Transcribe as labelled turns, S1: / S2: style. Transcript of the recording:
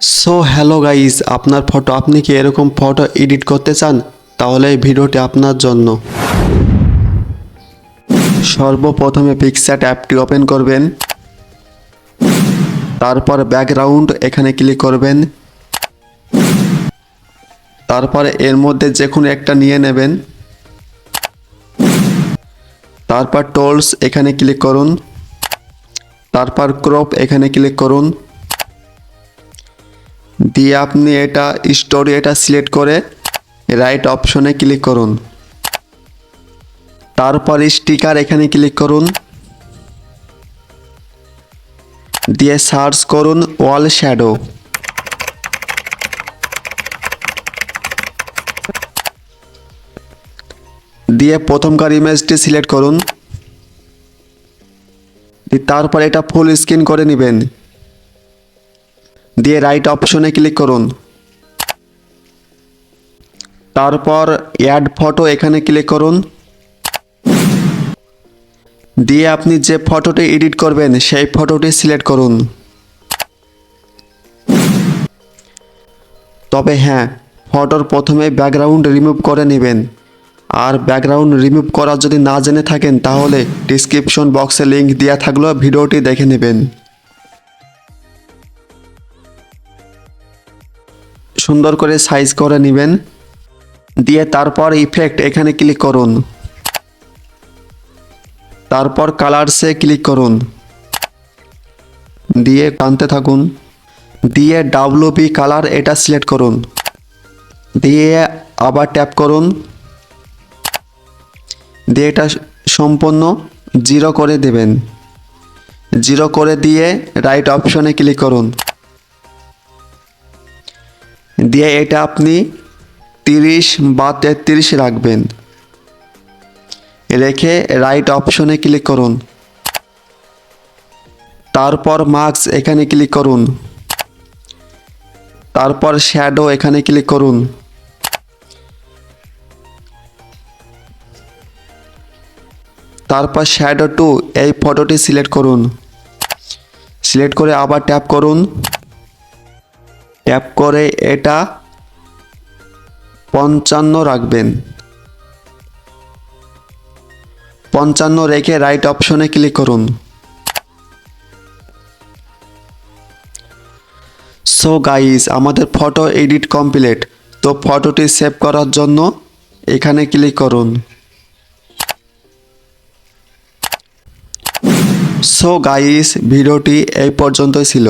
S1: So hello guys আপনার photo আপনি কি এরকম ফটো এডিট করতে চান? তাহলে এই ভিডিওটি আপনার জন্য। সর্বপ্রথমে পিকচার অ্যাপটি ওপেন করবেন। তারপর ব্যাকগ্রাউন্ড এখানে ক্লিক করবেন। তারপর এর মধ্যে যে কোনো একটা নিয়ে নেবেন। তারপর টোলস এখানে ক্লিক করুন। তারপর ক্রপ এখানে ক্লিক করুন। দিয়ে আপনি এটা স্টোরি এটা সিলেক্ট করে রাইট অপশনে ক্লিক করুন। তারপর স্টিকার এখানে ক্লিক করুন। দিয়ে সার্চ করুন ওয়াল শ্যাডো দিয়ে প্রথমকার ইমেজটি সিলেক্ট করুন। তারপর এটা ফুল স্ক্রিন করে নেবেন। দিয়ে রাইট অপশনে ক্লিক করুন। তারপর অ্যাড ফটো এখানে ক্লিক করুন। দিয়ে আপনি যে ফটোটি এডিট করবেন, সেই ফটোটি সিলেক্ট করুন। তবে হ্যাঁ ফটোর প্রথমে ব্যাকগ্রাউন্ড রিমুভ করে নেবেন। আর ব্যাকগ্রাউন্ড রিমুভ করা যদি না জেনে থাকেন, তাহলে ডিসক্রিপশন বক্সে লিংক দেওয়া থাকলেও ভিডিওটি দেখে নেবেন। সুন্দর করে সাইজ করে নেবেন। দিয়ে তারপর ইফেক্ট এখানে ক্লিক করুন। তারপর কালারসে ক্লিক করুন। দিয়ে টানতে থাকুন। দিয়ে ডাব্লুপি কালার এটা সিলেক্ট করুন। দিয়ে আবার ট্যাপ করুন। দিয়ে এটা সম্পূর্ণ জিরো করে দেবেন। জিরো করে দিয়ে রাইট অপশনে ক্লিক করুন। দিয়ে এটা আপনি তিরিশ বা তেত্রিশ রাখবেন। রেখে রাইট অপশনে ক্লিক করুন। তারপর মার্কস এখানে ক্লিক করুন। তারপর শ্যাডো এখানে ক্লিক করুন। তারপর শ্যাডো টু এই ফটোটি সিলেক্ট করুন। সিলেক্ট করে আবার ট্যাপ করুন। ট্যাপ করে এটা পঞ্চান্ন রাখবেন। পঞ্চান্ন রেখে রাইট অপশনে ক্লিক করুন। সো গাইস আমাদের ফটো এডিট কমপ্লিট তো ফটোটি সেভ করার জন্য এখানে ক্লিক করুন। সো গাইস ভিডিওটি এই পর্যন্তই ছিল।